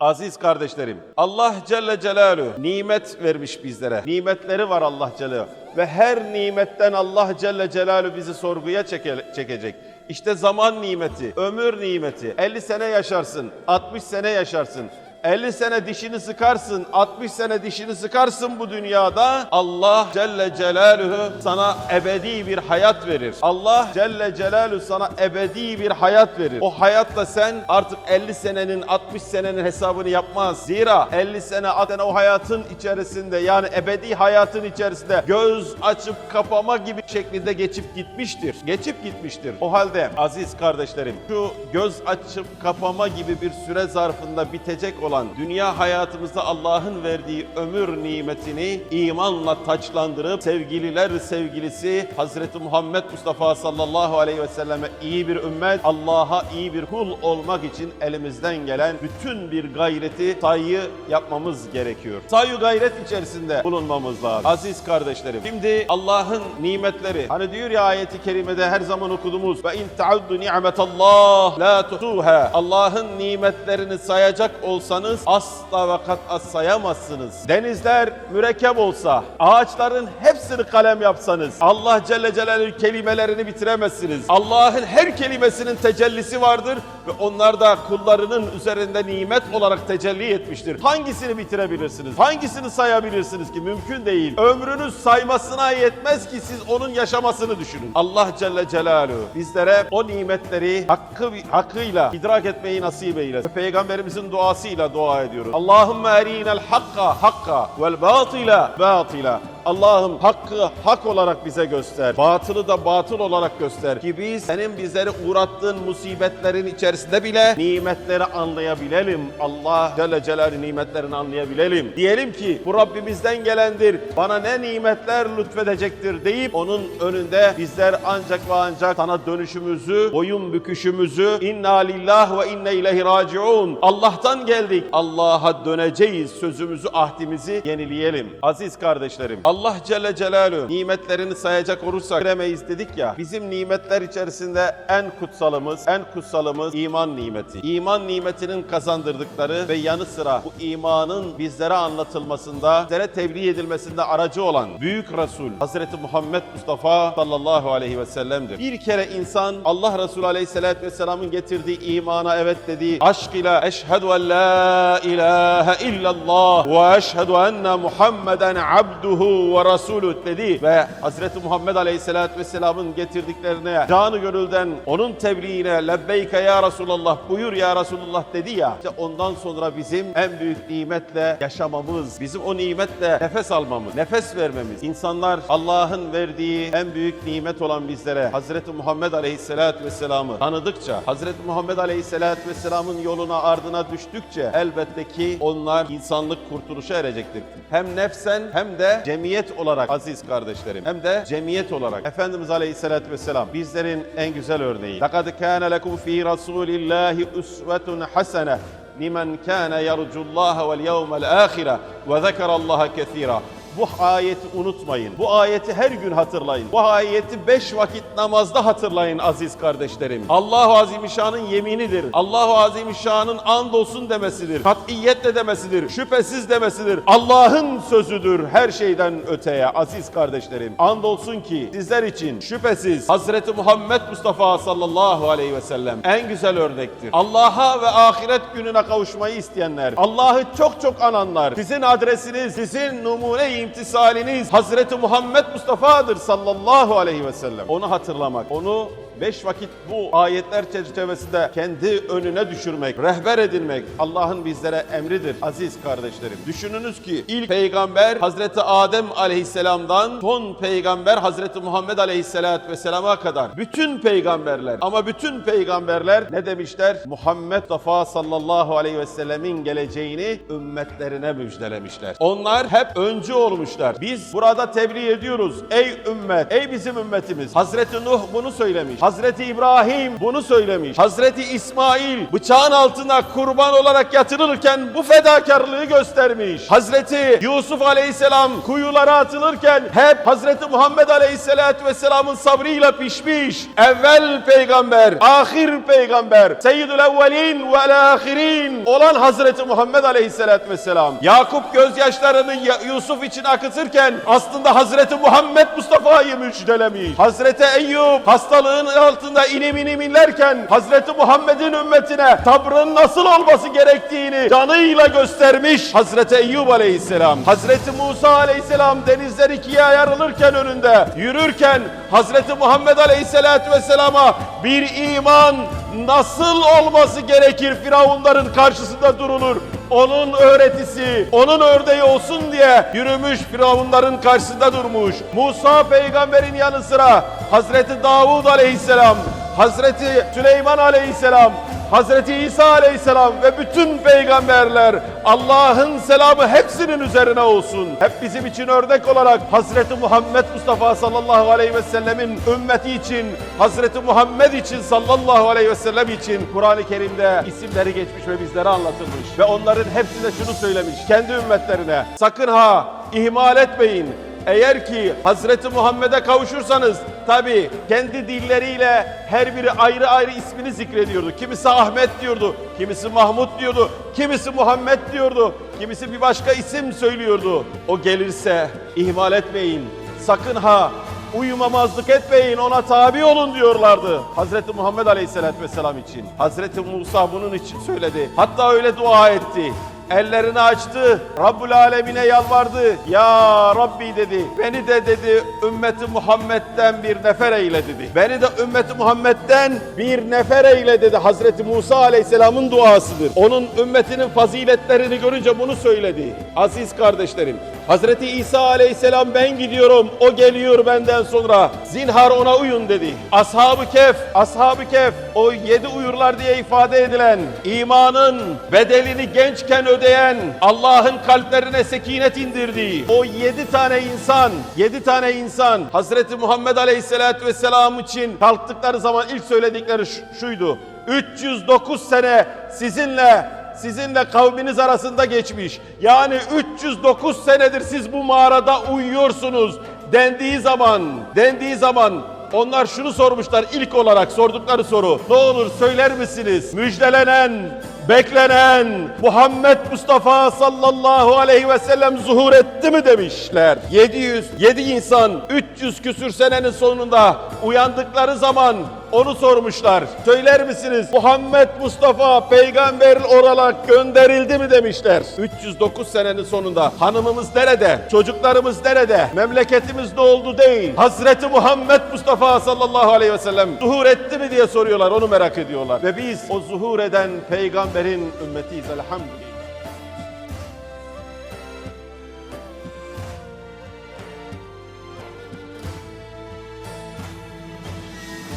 Aziz kardeşlerim, Allah Celle Celaluhu nimet vermiş bizlere. Nimetleri var Allah Celle ve her nimetten Allah Celle Celaluhu bizi sorguya çeke- çekecek. İşte zaman nimeti, ömür nimeti. 50 sene yaşarsın, 60 sene yaşarsın. 50 sene dişini sıkarsın, 60 sene dişini sıkarsın bu dünyada. Allah Celle Celaluhu sana ebedi bir hayat verir. Allah Celle Celaluhu sana ebedi bir hayat verir. O hayatta sen artık 50 senenin, 60 senenin hesabını yapmaz. Zira 50 sene, 60 sene o hayatın içerisinde yani ebedi hayatın içerisinde göz açıp kapama gibi şeklinde geçip gitmiştir. Geçip gitmiştir. O halde aziz kardeşlerim şu göz açıp kapama gibi bir süre zarfında bitecek olan dünya hayatımızda Allah'ın verdiği ömür nimetini imanla taçlandırıp sevgililer sevgilisi Hazreti Muhammed Mustafa sallallahu aleyhi ve selleme iyi bir ümmet, Allah'a iyi bir kul olmak için elimizden gelen bütün bir gayreti sayı yapmamız gerekiyor. Sayı gayret içerisinde bulunmamız lazım. Aziz kardeşlerim, şimdi Allah'ın nimetleri, hani diyor ya ayeti kerimede her zaman okuduğumuz ve in tauddu ni'metallah la tusuha. Allah'ın nimetlerini sayacak olsanız asla ve kat'a sayamazsınız. Denizler mürekkep olsa, ağaçların hepsini kalem yapsanız, Allah Celle Celaluhu kelimelerini bitiremezsiniz. Allah'ın her kelimesinin tecellisi vardır ve onlar da kullarının üzerinde nimet olarak tecelli etmiştir. Hangisini bitirebilirsiniz? Hangisini sayabilirsiniz ki? Mümkün değil. Ömrünüz saymasına yetmez ki siz onun yaşamasını düşünün. Allah Celle Celaluhu bizlere o nimetleri hakkı, hakkıyla idrak etmeyi nasip eylesin. Peygamberimizin duasıyla dua ediyoruz. Allahümme erinel hakka hakka vel batila batila. Allah'ım hakkı hak olarak bize göster. Batılı da batıl olarak göster. Ki biz senin bizleri uğrattığın musibetlerin içerisinde bile nimetleri anlayabilelim. Allah Celle Celaluhu nimetlerini anlayabilelim. Diyelim ki bu Rabbimizden gelendir. Bana ne nimetler lütfedecektir deyip onun önünde bizler ancak ve ancak sana dönüşümüzü, boyun büküşümüzü inna lillah ve inne ileyhi raciun. Allah'tan geldik. Allah'a döneceğiz. Sözümüzü, ahdimizi yenileyelim. Aziz kardeşlerim. Allah Celle Celaluhu nimetlerini sayacak olursak bilemeyiz dedik ya. Bizim nimetler içerisinde en kutsalımız, en kutsalımız iman nimeti. İman nimetinin kazandırdıkları ve yanı sıra bu imanın bizlere anlatılmasında, bizlere tebliğ edilmesinde aracı olan büyük Resul Hazreti Muhammed Mustafa sallallahu aleyhi ve sellem'dir. Bir kere insan Allah Resulü aleyhissalatü vesselamın getirdiği imana evet dediği aşkıyla eşhedü en la ilahe illallah ve eşhedü enne Muhammeden abduhu ve rasuluh dedi ve Hazreti Muhammed Aleyhisselatü Vesselam'ın getirdiklerine canı gönülden onun tebliğine lebbeyke ya Resulallah buyur ya Resulullah dedi ya işte ondan sonra bizim en büyük nimetle yaşamamız, bizim o nimetle nefes almamız, nefes vermemiz. İnsanlar Allah'ın verdiği en büyük nimet olan bizlere Hazreti Muhammed Aleyhisselatü Vesselam'ı tanıdıkça, Hazreti Muhammed Aleyhisselatü Vesselam'ın yoluna ardına düştükçe elbette ki onlar insanlık kurtuluşa erecektir. Hem nefsen hem de cemiyet olarak aziz kardeşlerim hem de cemiyet olarak Efendimiz Aleyhisselatü Vesselam bizlerin en güzel örneği. لَقَدْ كَانَ لَكُمْ ف۪ي رَسُولِ اللّٰهِ اُسْوَةٌ حَسَنَةٌ لِمَنْ كَانَ يَرْجُ اللّٰهَ وَالْيَوْمَ الْآخِرَةِ وَذَكَرَ اللّٰهَ كَثِيرًا bu ayeti unutmayın. Bu ayeti her gün hatırlayın. Bu ayeti beş vakit namazda hatırlayın aziz kardeşlerim. Allahu Azimüşşan'ın yeminidir. Allahu Azimüşşan'ın andolsun demesidir. Katiyetle demesidir. Şüphesiz demesidir. Allah'ın sözüdür her şeyden öteye aziz kardeşlerim. Andolsun ki sizler için şüphesiz Hazreti Muhammed Mustafa sallallahu aleyhi ve sellem en güzel örnektir. Allah'a ve ahiret gününe kavuşmayı isteyenler, Allah'ı çok çok ananlar, sizin adresiniz, sizin numune imtisaliniz Hazreti Muhammed Mustafa'dır sallallahu aleyhi ve sellem. Onu hatırlamak, onu beş vakit bu ayetler çerçevesinde kendi önüne düşürmek, rehber edilmek Allah'ın bizlere emridir aziz kardeşlerim. Düşününüz ki ilk peygamber Hazreti Adem aleyhisselamdan son peygamber Hazreti Muhammed aleyhisselatü vesselama kadar bütün peygamberler ama bütün peygamberler ne demişler? Muhammed Mustafa sallallahu aleyhi ve sellemin geleceğini ümmetlerine müjdelemişler. Onlar hep öncü olmuşlar. Biz burada tebliğ ediyoruz. Ey ümmet, ey bizim ümmetimiz. Hazreti Nuh bunu söylemiş. Hazreti İbrahim bunu söylemiş. Hazreti İsmail bıçağın altına kurban olarak yatırılırken bu fedakarlığı göstermiş. Hazreti Yusuf Aleyhisselam kuyulara atılırken hep Hazreti Muhammed Aleyhisselatü Vesselam'ın sabrıyla pişmiş. Evvel peygamber, ahir peygamber, seyyidül evvelin ve ahirin olan Hazreti Muhammed Aleyhisselatü Vesselam. Yakup gözyaşlarını Ya- Yusuf için akıtırken aslında Hazreti Muhammed Mustafa'yı müjdelemiş. Hazreti Eyüp hastalığın altında inim inim inlerken Hazreti Muhammed'in ümmetine sabrın nasıl olması gerektiğini canıyla göstermiş Hazreti Eyüp Aleyhisselam. Hazreti Musa Aleyhisselam denizler ikiye ayrılırken önünde yürürken Hazreti Muhammed Aleyhisselatü Vesselam'a bir iman nasıl olması gerekir Firavunların karşısında durulur. Onun öğretisi, onun örneği olsun diye yürümüş Firavunların karşısında durmuş. Musa peygamberin yanı sıra Hazreti Davud aleyhisselam, Hazreti Süleyman aleyhisselam, Hazreti İsa aleyhisselam ve bütün peygamberler Allah'ın selamı hepsinin üzerine olsun. Hep bizim için örnek olarak Hazreti Muhammed Mustafa sallallahu aleyhi ve sellemin ümmeti için, Hazreti Muhammed için sallallahu aleyhi ve sellem için Kur'an-ı Kerim'de isimleri geçmiş ve bizlere anlatılmış. Ve onların hepsi de şunu söylemiş kendi ümmetlerine. Sakın ha ihmal etmeyin. Eğer ki Hazreti Muhammed'e kavuşursanız tabi kendi dilleriyle her biri ayrı ayrı ismini zikrediyordu. Kimisi Ahmet diyordu, kimisi Mahmud diyordu, kimisi Muhammed diyordu, kimisi bir başka isim söylüyordu. O gelirse ihmal etmeyin. Sakın ha uyumamazlık etmeyin ona tabi olun diyorlardı. Hazreti Muhammed Aleyhisselatü Vesselam için. Hazreti Musa bunun için söyledi. Hatta öyle dua etti. Ellerini açtı, Rabbül Alemine yalvardı. Ya Rabbi dedi, beni de dedi ümmeti Muhammed'den bir nefer eyle dedi. Beni de ümmeti Muhammed'den bir nefer eyle dedi. Hazreti Musa Aleyhisselam'ın duasıdır. Onun ümmetinin faziletlerini görünce bunu söyledi. Aziz kardeşlerim, Hazreti İsa Aleyhisselam ben gidiyorum, o geliyor benden sonra. Zinhar ona uyun dedi. Ashab-ı Kehf, Ashab-ı Kehf o yedi uyurlar diye ifade edilen imanın bedelini gençken ödeyen Allah'ın kalplerine sekinet indirdiği o yedi tane insan, yedi tane insan Hazreti Muhammed Aleyhisselatü Vesselam için kalktıkları zaman ilk söyledikleri şu- şuydu. 309 sene sizinle sizinle kavminiz arasında geçmiş. Yani 309 senedir siz bu mağarada uyuyorsunuz dendiği zaman, dendiği zaman onlar şunu sormuşlar ilk olarak sordukları soru. Ne olur söyler misiniz? Müjdelenen, beklenen Muhammed Mustafa sallallahu aleyhi ve sellem zuhur etti mi demişler. 700, 7 insan 300 küsür senenin sonunda uyandıkları zaman onu sormuşlar. Söyler misiniz Muhammed Mustafa peygamber olarak gönderildi mi demişler. 309 senenin sonunda hanımımız nerede? Çocuklarımız nerede? Memleketimiz ne oldu değil. Hazreti Muhammed Mustafa sallallahu aleyhi ve sellem zuhur etti mi diye soruyorlar. Onu merak ediyorlar. Ve biz o zuhur eden peygamberin ümmetiyiz elhamdülillah.